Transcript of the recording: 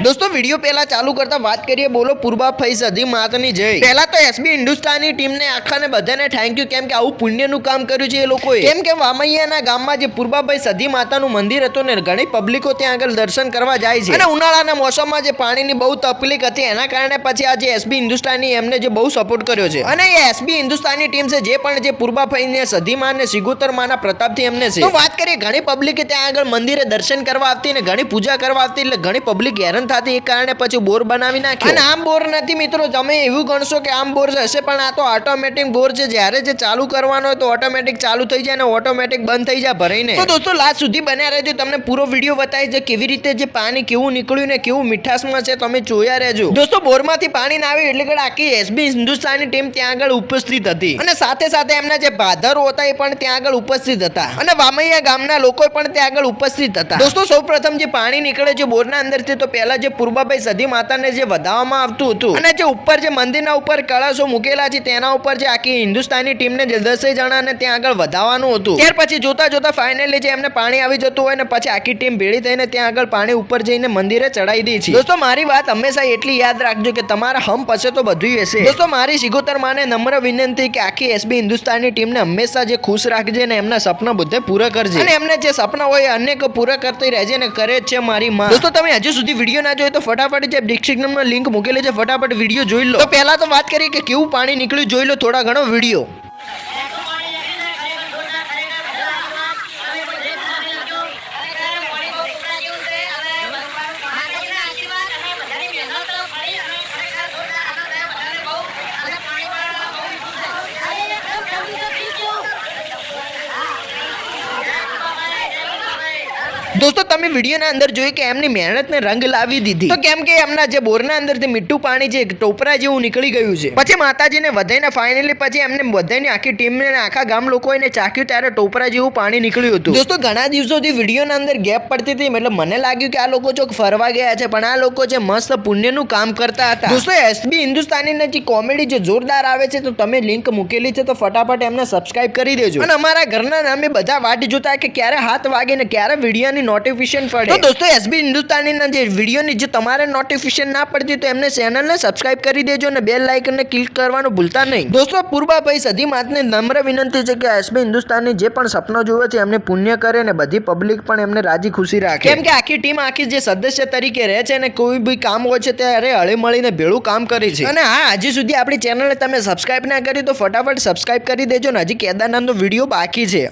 દોસ્તો વીડિયો પહેલા ચાલુ કરતા વાત કરીએ બોલો પૂર્વાભાઈ સધી માતની જય. પહેલા તો એસબી હિન્દુસ્તાની ટીમને આખાને બધાને થેન્ક યુ કેમ કે આવું પુણ્યનું કામ કર્યું છે એ લોકોએ. કેમ કે વામૈયાના ગામમાં જે પૂર્વાભાઈ સધી માતાનું મંદિર હતું ને ઘણી પબ્લિકો ત્યાં આગળ દર્શન કરવા જાય છે. અને ઉનાળાના મોસમમાં જે પાણીની બહુ તકલીફ હતી એના કારણે પછી આજે એસબી હિન્દુસ્તાની એમને જે બહુ સપોર્ટ કર્યો છે. અને એ એસબી હિન્દુસ્તાની ટીમ છે જે પણ જે પૂર્વાભાઈને સધીમાં ને સિગોતર માના પ્રતાપથી એમને છે. તો વાત કરીએ ઘણી પબ્લિક ત્યાં આગળ મંદિરે દર્શન કરવા આવતી ને ઘણી પૂજા કરવા આવતી એટલે ઘણી પબ્લિક હેરાન થતી એ કારણે પછી બોર બનાવી નાખ્યો. અને આમ બોર નથી મિત્રો તમે એવું ગણશો કે આમ બોર હશે પણ આ તો ઓટોમેટિક બોર છે. જ્યારે જે ચાલુ કરવાનો હોય તો ઓટોમેટિક ચાલુ થઈ જાય અને ઓટોમેટિક બંધ થઈ જાય ભરાઈને. તો દોસ્તો લાસ્ટ સુધી બન્યા રહેજો. તમને પૂરો વીડિયો બતાવી છે કેવી રીતે જે પાણી કેવું નીકળ્યું ને કેવું મીઠાશમાં છે તમે જોયા રહેજો. દોસ્તો બોરમાંથી પાણી ના આવ્યું એટલે કે આખી એસબી હિન્દુસ્તાની ટીમ ત્યાં આગળ ઉપસ્થિત હતી. અને સાથે સાથે એમના જે ભાદરો હતા એ પણ ત્યાં આગળ ઉપસ્થિત હતા. અને વામૈયા ગામના લોકો પણ ત્યાં આગળ ઉપસ્થિત હતા. દોસ્તો સૌપ્રથમ જે પાણી નીકળે છે બોરના અંદરથી તો પહેલા જે પૂર્વાભાઈ સધી માતાને જે વધાવવામાં આવતું હતું અને જે ઉપર જે મંદિરના ઉપર કળશો મૂકેલા છે, તેના ઉપર જે આખી હિન્દુસ્તાની ટીમને જે દસે જણાને ત્યાં આગળ વધાવવાનું હતું. ત્યાર પછી જોતા જોતા ફાઇનલી જે એમને પાણી આવી જતું હોય ને, પછી આખી ટીમ ભેળી થઈને ત્યાં આગળ પાણી ઉપર જઈને મંદિરે ચડાવી દે છે. દોસ્તો, મારી વાત હંમેશા એટલી યાદ રાખજો કે તમારા હમ પછે તો બધું હશે. દોસ્તો, મારી સિગોતર માને નમ્ર વિનંતી કે આખી એસબી હિન્દુસ્તાની ટીમને હંમેશા જે ખુશ રાખજે ને એમના સપના બધે પૂરા કરજે. અને એમને જે સપના હોય અનેક પૂરા કરતી રહેજે ને કરે જ છે મારી માં. દોસ્તો, તમે હજુ સુધી વીડિયો ના જોયો તો ફટાફટ જે ડિસ્ક્રિપ્શનમાં લિંક મૂકેલી છે, ફટાફટ વીડિયો જોઈ લો. તો પહેલા તો વાત કરીએ કે કેવું પાણી નીકળ્યું, જોઈ લો થોડા ઘણો વીડિયો. દોસ્તો, તમે વિડીયોના અંદર જોયું કે એમની મહેનતને રંગ લાવી દીધી. તો કેમ કે એમના જે બોરના અંદરથી મીઠું પાણી છે ટોપરા જેવું નીકળી ગયું છે. પછી માતાજીને વધાઈને ફાઇનલી પછી એમને બધાની આખી ટીમને આખા ગામ લોકો એને ચાખ્યું ત્યારે ટોપરા જેવું પાણી નીકળ્યું હતું. દોસ્તો, ઘણા દિવસોથી વિડીયોના અંદર ગેપ પડતી હતી, એટલે મને લાગ્યું કે આ લોકો ચોક ફરવા ગયા છે, પણ આ લોકો જે મસ્ત પુણ્યનું કામ કરતા હતા. દોસ્તો એસબી હિન્દુસ્તાનીની જે કોમેડી જે જોરદાર આવે છે, તો તમે લિંક મૂકેલી છે, તો ફટાફટ એમને સબસ્ક્રાઇબ કરી દેજો. અને અમારા ઘરના નામે બધા વાટ જોતા કે ક્યારે હાથ વાગે ને ક્યારે વિડીયોની નોટિફિકેશન પડે. તો દોસ્તો એસબી હિન્દુસ્તાનીના જે વિડીયોની જે તમારે નોટિફિકેશન ના પડતી તો એમને ચેનલને સબસ્ક્રાઇબ કરી દેજો અને બેલ લાઇકનને ક્લિક કરવાનું ભૂલતા નહીં. દોસ્તો પૂર્વાભાઈ સધી માતને નમ્ર વિનંતી છે કે એસબી હિન્દુસ્તાની જે પણ સપનો જોવે છે એમને પુણ્ય કરે ને બધી પબ્લિક પણ એમને રાજી ખુશી રાખે. કેમ કે આખી ટીમ આખી જે સદસ્ય તરીકે રહે છે અને કોઈ બી કામ હોય છે ત્યારે હળી મળીને ભેળું કામ કરે છે. અને હા હજી સુધી આપણી ચેનલને તમે સબસ્ક્રાઇબ ના કરી તો ફટાફટ સબસ્ક્રાઇબ કરી દેજો ને હજી કેદારનાથનો વીડિયો બાકી છે.